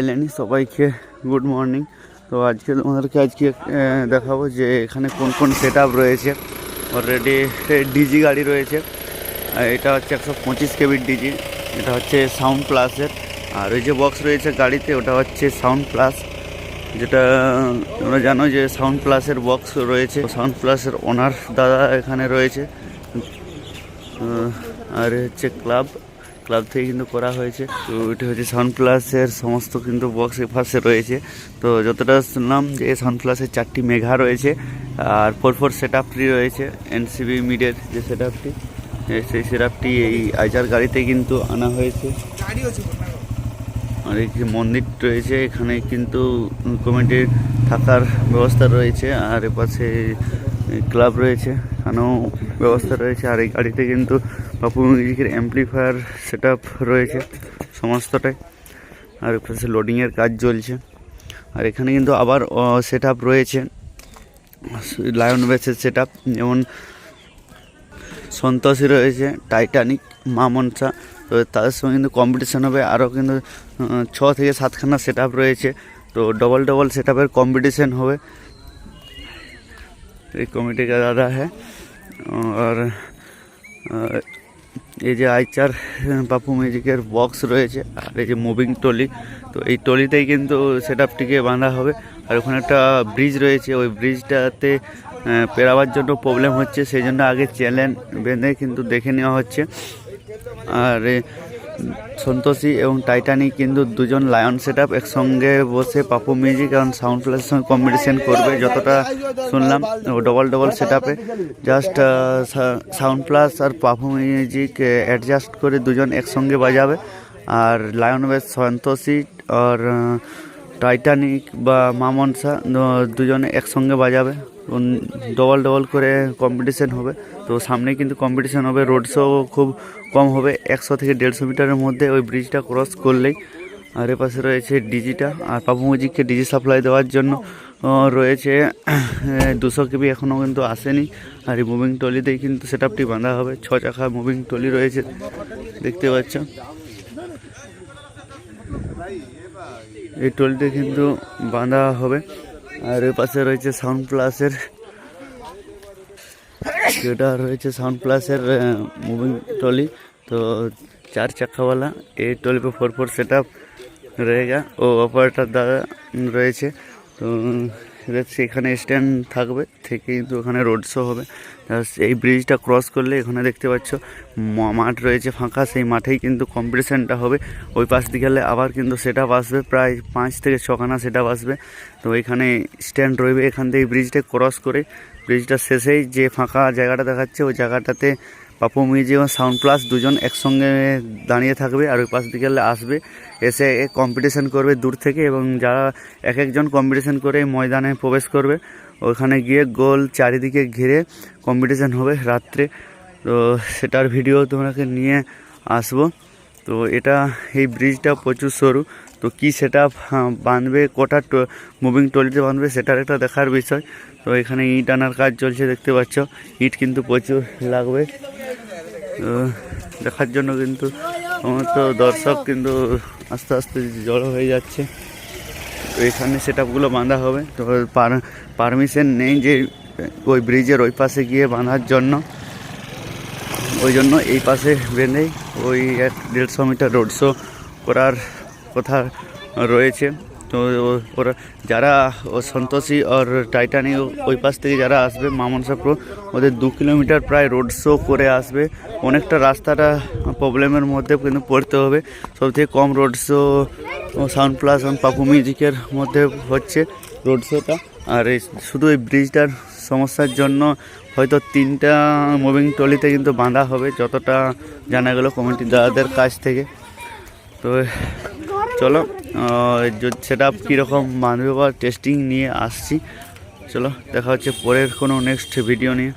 Eleni সবাইকে good morning তো আজকে তোমাদেরকে আজকে দেখাবো যে এখানে কোন কোন সেট রয়েছে। অলরেডি ডিজি গাড়ি রয়েছে। এটা হচ্ছে একশো পঁচিশ কেবির ডিজি এটা হচ্ছে সাউন্ড প্লাসের আর ওই যে বক্স রয়েছে গাড়িতে, ওটা হচ্ছে সাউন্ড প্লাস যেটা, তোমরা জানো যে সাউন্ড প্লাসের বক্স রয়েছে। সাউন্ড প্লাসের ওনার দাদা এখানে রয়েছে। আর হচ্ছে ক্লাব ক্লাব থেকে কিন্তু করা হয়েছে। তো এটা হচ্ছে সাউন্ড প্লাসের সমস্ত কিন্তু বক্স পাশে রয়েছে। তো যতটা শুনলাম যে সাউন্ড প্লাসের চারটি মেঘা রয়েছে আর ফোর ফোর সেট আপটি রয়েছে। এনসিবি মিডের যে সেট আপটি সেই সেট আপটি এই আইজার গাড়িতে কিন্তু আনা হয়েছে। আর একটি মন্দির রয়েছে, এখানে কিন্তু কমিটির থাকার ব্যবস্থা রয়েছে। আর এপাশে ক্লাব রয়েছে। এখানেও ব্যবস্থা রয়েছে। আর এই গাড়িতে কিন্তু বাপু মিউজিকের অ্যাম্পলিফায়ার সেট রয়েছে সমস্তটাই। আর এপাশে লোডিংয়ের কাজ চলছে। আর এখানে কিন্তু আবার সেট রয়েছে। লায়ন বেসের সেট যেমন সন্তোষী রয়েছে টাইটানিক মা মনসা তো তাদের সঙ্গে কিন্তু কম্পিটিশান হবে। আরও কিন্তু ছ থেকে সাতখানা সেট রয়েছে। তো ডবল ডবল সেট কম্পিটিশন হবে। এই কমিটি का दादा है और আহ, এই যে আইচার পাপু মিউজিকের বক্স রয়েছে আর এই যে মুভিং টলি তো এই টলিতেই কিন্তু সেট আপটিকে বাঁধা হবে আর ওখানে একটা ব্রিজ রয়েছে ওই ব্রিজটাতে আহ, পেরাবার জন্য প্রবলেম হচ্ছে সেই জন্য আগে চ্যালেঞ্জ বেঁধে কিন্তু দেখে নেওয়া হচ্ছে আর এ, সন্তোষী এবং টাইটানিক কিন্তু দুজন লায়ন সেট আপ একসঙ্গে বসে পাপু মিউজিক এবং সাউন্ড প্লাসের সঙ্গে কম্পিটিশন করবে, যতটা শুনলাম ডবল ডবল সেট আপে জাস্ট সাউন্ড প্লাস আর পাপু মিউজিক অ্যাডজাস্ট করে দুজন একসঙ্গে বাজাবে। আর লায়ন বেশ সন্তোষী আর টাইটানিক বা মামনসা দুজনে একসঙ্গে বাজাবে। ডবল ডবল করে কম্পিটিশান হবে। তো সামনে কিন্তু কম্পিটিশান হবে। রোড শো খুব কম হবে। একশো থেকে দেড়শো মিটারের মধ্যে ওই ব্রিজটা ক্রস করলেই আর এ পাশে রয়েছে ডিজিটা। আর পাপু মিউজিককে ডিজি সাপ্লাই দেওয়ার জন্য রয়েছে দুশো কেবি এখনও কিন্তু আসেনি। আর এই মুভিং টলিতেই কিন্তু সেট আপটি বাঁধা হবে। ছ চাকা মুভিং টলি রয়েছে। দেখতে পাচ্ছ? এই টলিতে কিন্তু বাঁধা হবে। আর এর পাশে রয়েছে সাউন্ড প্লাসের এটা রয়েছে সাউন্ড প্লাসের মুভিং টলি তো চার চাকাওয়ালা, এই টলি পে ফোর ফোর সেট আপ রয়েগা। ও অপারেটার দ্বারা রয়েছে। তো সেখানে স্ট্যান্ড থাকবে, থেকে কিন্তু ওখানে রোড শো হবে। এই ব্রিজটা ক্রস করলে এখানে দেখতে পাচ্ছ মাঠ রয়েছে ফাঁকা, সেই মাঠেই কিন্তু কম্পিটিশানটা হবে। ওই পাশ দিয়ে গেলে আবার কিন্তু সেট আসবে, প্রায় পাঁচ থেকে ছখানা সেট আসবে। তো এখানে স্ট্যান্ড রইবে এখান থেকে ব্রিজটা ক্রস করে। ব্রিজটার শেষেই যে ফাঁকা জায়গাটা দেখাচ্ছে, ওই জায়গাটাতে পাপু মিউজিক এবং সাউন্ড প্লাস, দুজন একসঙ্গে দাঁড়িয়ে থাকবে আর ওই পাশ দিকে আসবে। এসে কম্পিটিশান করবে দূর থেকে এবং যারা এক একজন কম্পিটিশান করে ময়দানে প্রবেশ করবে। ওখানে গিয়ে গোল চারিদিকে ঘিরে কম্পিটিশান হবে রাত্রে। তো সেটার ভিডিও তোমাকে নিয়ে আসব। তো এটা, এই ব্রিজটা প্রচুর সরু। তো কী সেটা বাঁধবে, কটা মুভিং টলিতে বাঁধবে সেটার একটা দেখার বিষয়। তো এখানে ইট আনার কাজ চলছে, দেখতে পাচ্ছ। ইট কিন্তু প্রচুর লাগবে। দেখার জন্য কিন্তু সমস্ত দর্শক কিন্তু আস্তে আস্তে জড়ো হয়ে যাচ্ছে। তো এখানে সেট আপগুলো বাঁধা হবে। তো পারমিশন নেই যে ওই ব্রিজের ওই পাশে গিয়ে বাঁধার জন্য। ওই জন্য এই পাশে বেঁধেই ওই এক দেড়শো মিটার রোড শো করার কথা রয়েছে। ওরা যারা সন্তোষী আর টাইটানিক ওই পাশ থেকে যারা আসবে মামনসাপুর ওদের দু কিলোমিটার প্রায় রোড শো করে আসবে। অনেকটা রাস্তাটা প্রবলেমের মধ্যে কিন্তু পড়তে হবে। সবথেকে কম road show Sound Plus Papu মিউজিকের মধ্যে হচ্ছে রোড শোটা আর এই শুধু এই ব্রিজটার সমস্যার জন্য হয়তো তিনটা মুভিং টলিতে কিন্তু বাঁধা হবে, যতটা জানা গেল কমিটি দাদাদের কাছ থেকে। তো চলো সেটা কীরকম বাঁধবে বা টেস্টিং নিয়ে আসছি। চলো, দেখা হচ্ছে পরের কোনো নেক্সট ভিডিও নিয়ে।